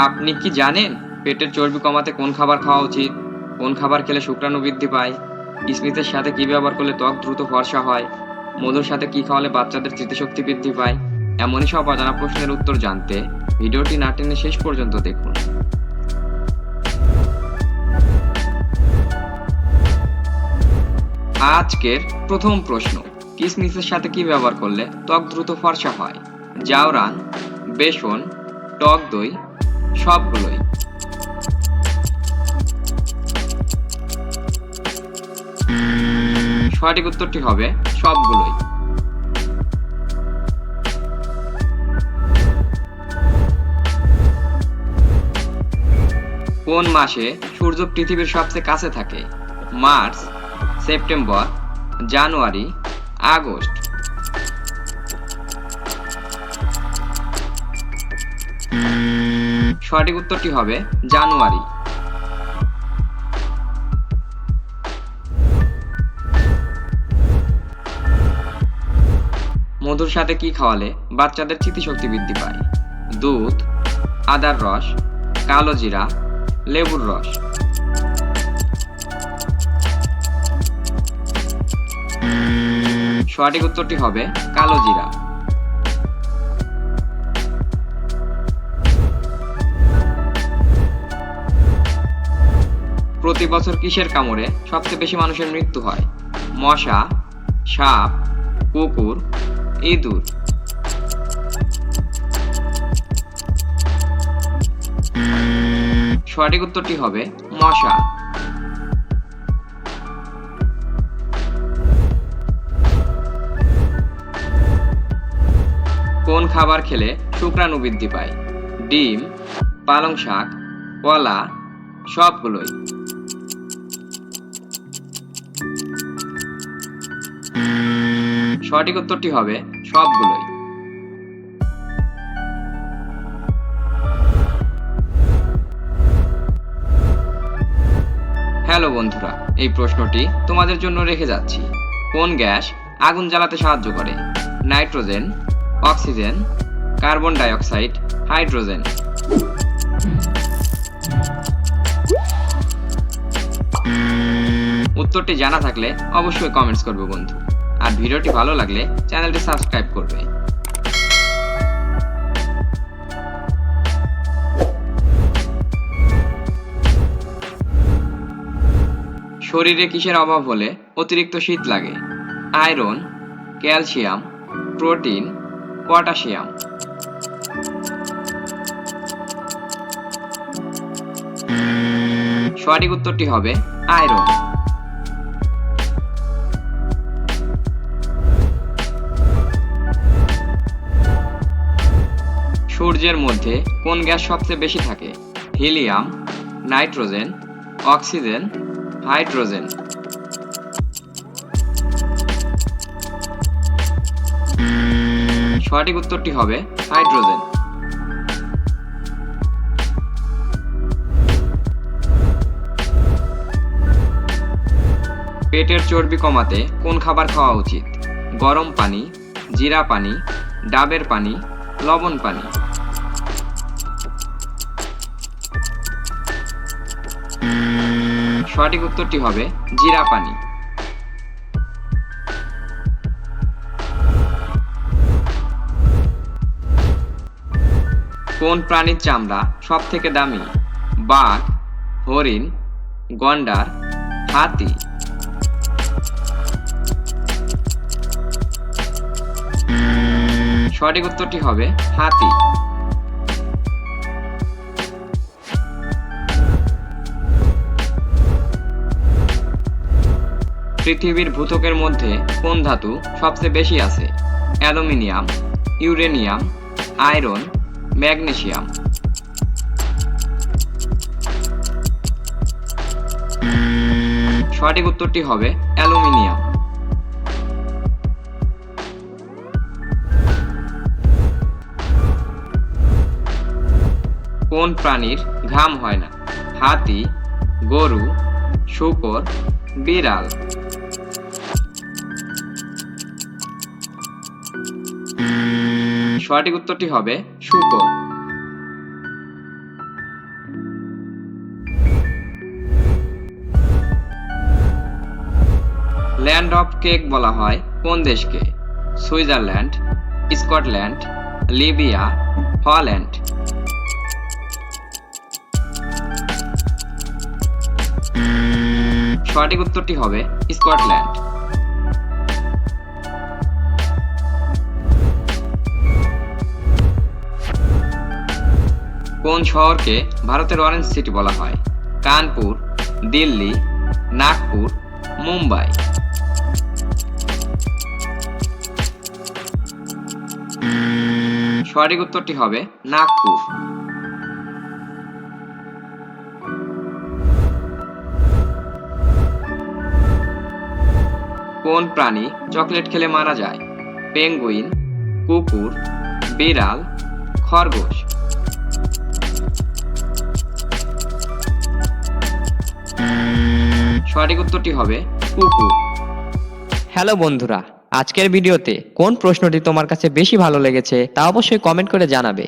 আপনি কি জানেন পেটের চর্বি কমাতে কোন খাবার খাওয়া উচিত? কোন খাবার খেলে শুক্রাণু বৃদ্ধি পায়? কিসমিসের সাথে কি ব্যবহার করলে ত্বক দ্রুত ফর্সা হয়? মধুর সাথে কি খাওয়ালে বাচ্চাদের স্মৃতিশক্তি বৃদ্ধি পায়? এমনই সব অজানা প্রশ্নের উত্তর জানতে ভিডিওটি না টেনে শেষ পর্যন্ত দেখুন। আজকের প্রথম প্রশ্ন কিসমিসের সাথে কি ব্যবহার করলে ত্বক দ্রুত ফর্সা হয়? জাওরান, বেসন, টক দই সবগুলোই। সঠিক উত্তরটি হবে সবগুলোই। কোন মাসে সূর্য পৃথিবীর সবচেয়ে কাছে থাকে? March, September, January, August. সঠিক উত্তরটি হবে জানুয়ারি। মধুর সাথে কি খাওয়ালে বাচ্চাদের স্মৃতিশক্তি বৃদ্ধি পায়? দুধ, আদার রস, কালো জিরা, লেবুর রস। সঠিক উত্তরটি হবে কালো জিরা। প্রতি বছর কিসের কামড়ে সবচেয়ে বেশি মানুষের মৃত্যু হয়? মশা, সাপ, কুকুর, ইঁদুর। সঠিক উত্তরটি হবে মশা। কোন খাবার খেলে শুক্রাণু বৃদ্ধি পায়? ডিম, পালং শাক, কলা, সবগুলোই। সঠিক উত্তরটি হবে সবগুলোই। হ্যালো বন্ধুরা, এই প্রশ্নটি তোমাদের জন্য রেখে যাচ্ছি। কোন গ্যাস আগুন জ্বালাতে সাহায্য করে? Nitrogen, oxygen, carbon dioxide hydrogen. উত্তরটি জানা থাকলে অবশ্যই কমেন্টস করবে বন্ধু। আর ভিডিওটি ভালো লাগলে চ্যানেলটি সাবস্ক্রাইব করবে। শরীরে কিসের অভাব হলে অতিরিক্ত শীত লাগে? Iron, calcium, protein, potassium. সঠিক উত্তরটি হবে আয়রন। সূর্যের মধ্যে কোন গ্যাস সবচেয়ে বেশি থাকে? Helium, nitrogen, oxygen, hydrogen. সঠিক উত্তরটি হবে হাইড্রোজেন। পেটের চর্বি কমাতে কোন খাবার খাওয়া উচিত? গরম পানি, জিরা পানি, ডাবের পানি, লবণ পানি। সঠিক উত্তরটি হবে জিরা পানি কোন প্রাণীর চামড়া সব থেকে দামি? বাঘ, হরিণ, গন্ডার, হাতি। সঠিক উত্তরটি হবে হাতি। পৃথিবীর ভূতকের মধ্যে কোন ধাতু সবচেয়ে বেশি আছে? অ্যালুমিনিয়াম, ইউরেনিয়াম, আয়রন ম্যাগনেশিয়াম সঠিক উত্তরটি হবে অ্যালুমিনিয়াম। কোন প্রাণীর ঘাম হয় না? হাতি, গরু, শূকর, বিড়াল। সঠিক উত্তরটি হবে সুতো ল্যান্ড অফ কেক বলা হয় কোন দেশকে? Switzerland, Scotland, Libya, Holland. সঠিক উত্তরটি হবে স্কটল্যান্ড। কোন শহরকে ভারতের অরেঞ্জ সিটি বলা হয়? কানপুর, দিল্লি, নাগপুর, মুম্বাই। সঠিক উত্তরটি হবে নাগপুর। কোন প্রাণী চকলেট খেলে মারা যায়? পেঙ্গুইন, কুকুর, বিড়াল, খরগোশ। সঠিক উত্তরটি হবে কুকুর। হ্যালো বন্ধুরা, আজকের ভিডিওতে কোন প্রশ্নটি তোমার কাছে বেশি ভালো লেগেছে তা অবশ্যই কমেন্ট করে জানাবে।